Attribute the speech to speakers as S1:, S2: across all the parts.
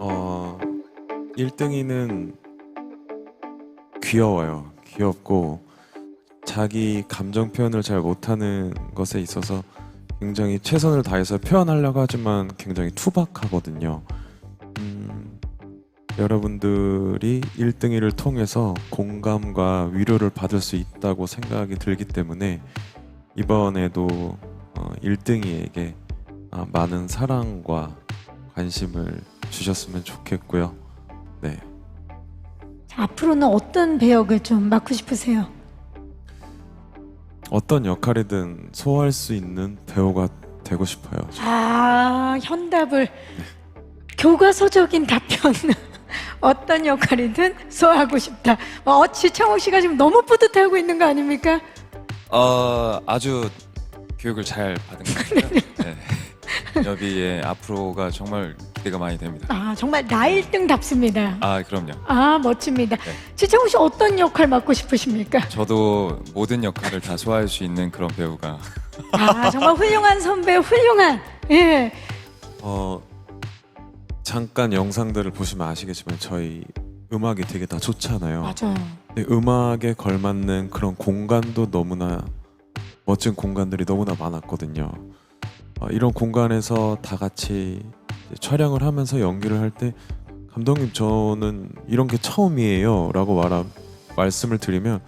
S1: 어, 1등이는 귀여워요. 귀엽고 자기 감정 표현을 잘 못하는 것에 있어서 굉장히 최선을 다해서 표현하려고 하지만 굉장히 투박하거든요. 음, 여러분들이 1등이를 통해서 공감과 위로를 받을 수 있다고 생각이 들기 때문에 이번에도 어, 1등이에게 아, 많은 사랑과 관심을 주셨으면 좋겠고요. 네.
S2: 자, 앞으로는 어떤 배역을 좀 맡고 싶으세요?
S1: 어떤 역할이든 소화할 수 있는 배우가 되고 싶어요.
S2: 아, 현답을 교과서적인 답변. 어떤 역할이든 소화하고 싶다. 어, 지창욱 씨가 지금 너무 뿌듯하고 있는 거 아닙니까?
S3: 어, 아주 교육을 잘 받은 것 같아요. 네. 여비의 앞으로가 정말 기대가 많이 됩니다.
S2: 아, 정말 나 1등답습니다.
S3: 아, 그럼요.
S2: 아, 멋집니다.
S3: 네.
S2: 지창욱 씨 어떤 역할 맡고 싶으십니까?
S3: 저도 모든 역할을 다 소화할 수 있는 그런 배우가
S2: 아, 정말 훌륭한 선배, 훌륭한. 예.
S1: 어, 잠깐 영상들을 보시면 아시겠지만 저희 음악이 되게 다 좋잖아요.
S2: 맞아요.
S1: 근데 음악에 걸맞는 그런 공간도 너무나 멋진 공간들이 너무나 많았거든요. 어, 이런 공간에서 다 같이 촬영을 하면서 연기를 할 때 감독님 저는 이런 게 처음이에요라고 말하, 말씀을 드리면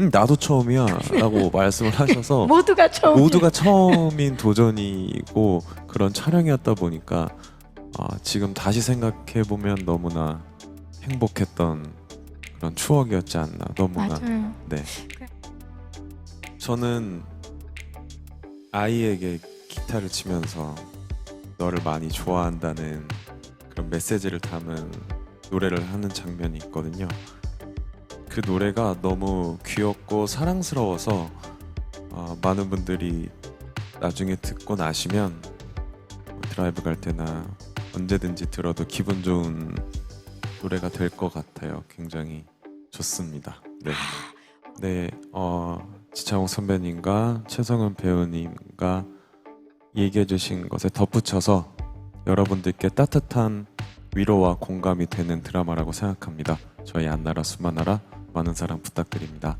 S1: 음, 나도 처음이야라고 말씀을 하셔서
S2: 모두가 처음.
S1: 모두가 처음인 도전이고 그런 촬영이었다 보니까 아, 지금 다시 생각해 보면 너무나 행복했던 그런 추억이었지 않나 너무나
S2: 맞아요.
S1: 네 저는 아이에게 기타를 치면서 너를 많이 좋아한다는 그런 메시지를 담은 노래를 하는 장면이 있거든요. 그 노래가 너무 귀엽고 사랑스러워서 어, 많은 분들이 나중에 듣고 나시면 드라이브 갈 때나 언제든지 들어도 기분 좋은 노래가 될 것 같아요. 굉장히 좋습니다. 네. 네, 어, 지창욱 선배님과 최성은 배우님과 얘기해 주신 것에 덧붙여서 여러분들께 따뜻한 위로와 공감이 되는 드라마라고 생각합니다. 저희 안나라 수마나라 많은 사랑 부탁드립니다.